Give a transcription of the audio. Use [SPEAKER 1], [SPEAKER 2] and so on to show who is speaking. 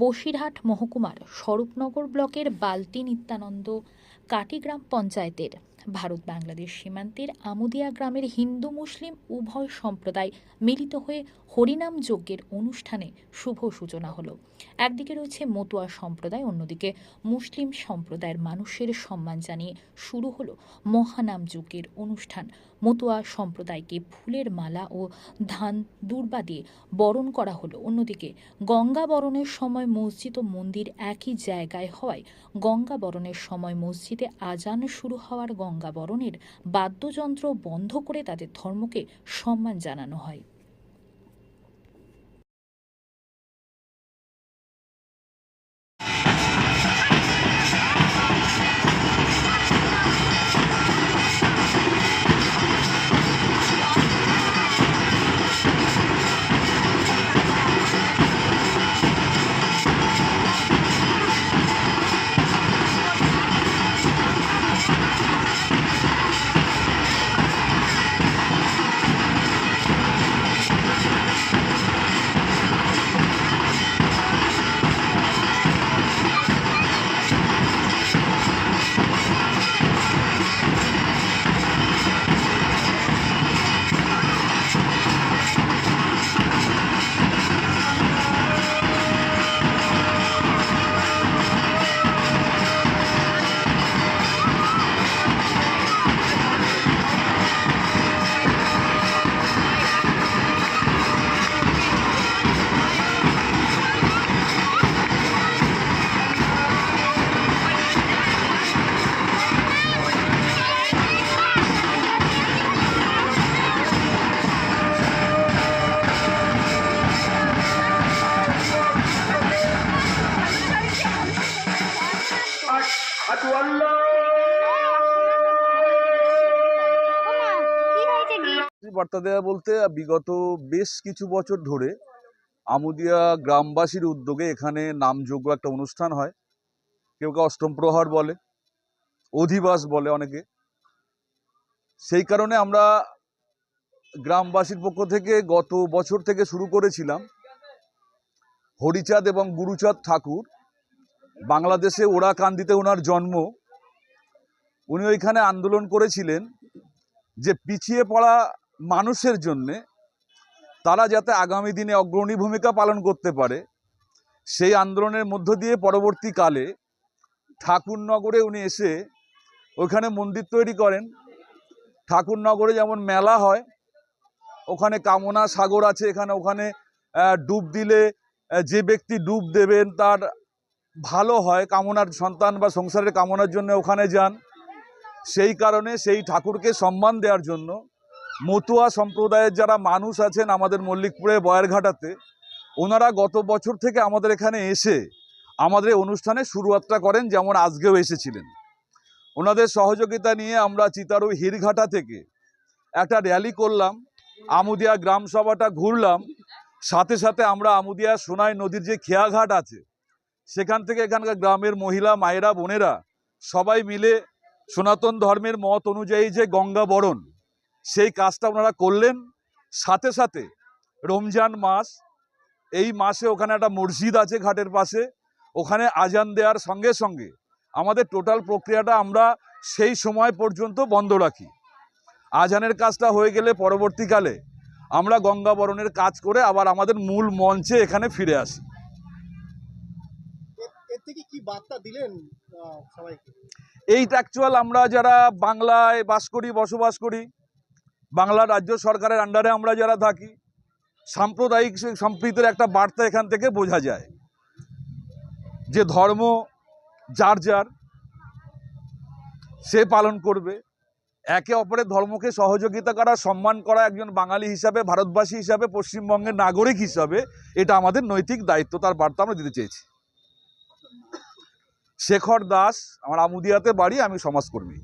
[SPEAKER 1] বসিরহাট মহকুমার স্বরূপনগর ব্লকের বালতি নিত্যানন্দ কাটিগ্রাম পঞ্চায়েতের। ভারত বাংলাদেশ সীমান্তের আমুদিয়া গ্রামের হিন্দু মুসলিম উভয় সম্প্রদায় মিলিত হয়ে হরিনাম যজ্ঞের অনুষ্ঠানে শুভ সূচনা হলো। একদিকে রয়েছে মতুয়া সম্প্রদায়, অন্যদিকে মুসলিম সম্প্রদায়ের মানুষের সম্মান জানিয়ে শুরু হলো মহানাম যজ্ঞের অনুষ্ঠান। মতুয়া সম্প্রদায়কে ফুলের মালা ও ধান দুর্বা দিয়ে বরণ করা হলো। অন্যদিকে গঙ্গা বরণের সময় মসজিদ ও মন্দির একই জায়গায় হওয়ায় গঙ্গা বরণের সময় মসজিদে আজান শুরু হওয়ার গঙ্গাবরণের বাদ্যযন্ত্র বন্ধ করে তাদের ধর্মকে সম্মান জানানো হয়।
[SPEAKER 2] বার্তা দেওয়া বলতে বিগত বেশ কিছু বছর ধরে আমুদিয়া গ্রামবাসীর উদ্যোগে এখানে নামযোগ্য একটা অনুষ্ঠান হয়। কেউ কেউ অষ্টম প্রহর বলে, অধিবাস বলে অনেকে। সেই কারণে আমরা গ্রামবাসীর পক্ষ থেকে গত বছর থেকে শুরু করেছিলাম হরিচাঁদ এবং গুরুচাঁদ ঠাকুর বাংলাদেশে ওরাকান্দিতে ওনার জন্ম। উনি ওইখানে আন্দোলন করেছিলেন যে পিছিয়ে পড়া মানুষের জন্যে তারা যাতে আগামী দিনে অগ্রণী ভূমিকা পালন করতে পারে, সেই আন্দোলনের মধ্য দিয়ে পরবর্তীকালে ঠাকুরনগরে উনি এসে ওখানে মন্দির তৈরি করেন। ঠাকুরনগরে যেমন মেলা হয়, ওখানে কামনা সাগর আছে, এখানে ওখানে ডুব দিলে যে ব্যক্তি ডুব দেবেন তার ভালো হয় কামনার সন্তান বা সংসারের কামনার জন্য ওখানে যান। সেই কারণে সেই ঠাকুরকে সম্মান দেওয়ার জন্য মতুয়া সম্প্রদায়ের যারা মানুষ আছেন আমাদের মল্লিকপুরে বয়ারঘাটাতে, ওনারা গত বছর থেকে আমাদের এখানে এসে আমাদের অনুষ্ঠানে শুরুয়াতটা করেন যেমন আজকেও এসেছিলেন। ওনাদের সহযোগিতা নিয়ে আমরা চিতারু হিরঘাটা থেকে একটা র্যালি করলাম, আমুদিয়া গ্রাম সভাটা ঘুরলাম, সাথে সাথে আমরা আমুদিয়া সোনাই নদীর যে খেয়াঘাট আছে সেখান থেকে এখানকার গ্রামের মহিলা, মায়েরা, বোনেরা সবাই মিলে সনাতন ধর্মের মত অনুযায়ী যে গঙ্গা বরণ, সেই কাজটা ওনারা করলেন। সাথে সাথে রমজান মাস, এই মাসে ওখানে একটা মসজিদ আছে ঘাটের পাশে, ওখানে আজান দেওয়ার সঙ্গে সঙ্গে আমাদের টোটাল প্রক্রিয়াটা আমরা সেই সময় পর্যন্ত বন্ধ রাখি। আজানের কাজটা হয়ে গেলে পরবর্তীকালে আমরা গঙ্গা বরণের কাজ করে আবার আমাদের মূল মঞ্চে এখানে ফিরে আসি।
[SPEAKER 3] বার্তা দিলেন সবাইকে?
[SPEAKER 2] এইটা অ্যাকচুয়াল আমরা যারা বাংলায় বাস করি, বসবাস করি, বাংলা রাজ্য সরকারের আন্ডারে আমরা যারা থাকি, সাম্প্রদায়িক সম্প্রীতির একটা বার্তা এখান থেকে বোঝা যায়। যে ধর্ম যার যার, সে পালন করবে। একে অপরের ধর্মকে সহযোগিতা করা, সম্মান করা একজন বাঙালি হিসাবে, ভারতবাসী হিসাবে, পশ্চিমবঙ্গের নাগরিক হিসাবে, এটা আমাদের নৈতিক দায়িত্ব, তার বার্তা আমরা দিতে চেয়েছি। শেখর দাস আমার আমুদিয়াতে বাড়ি আমি সমাজকর্মী।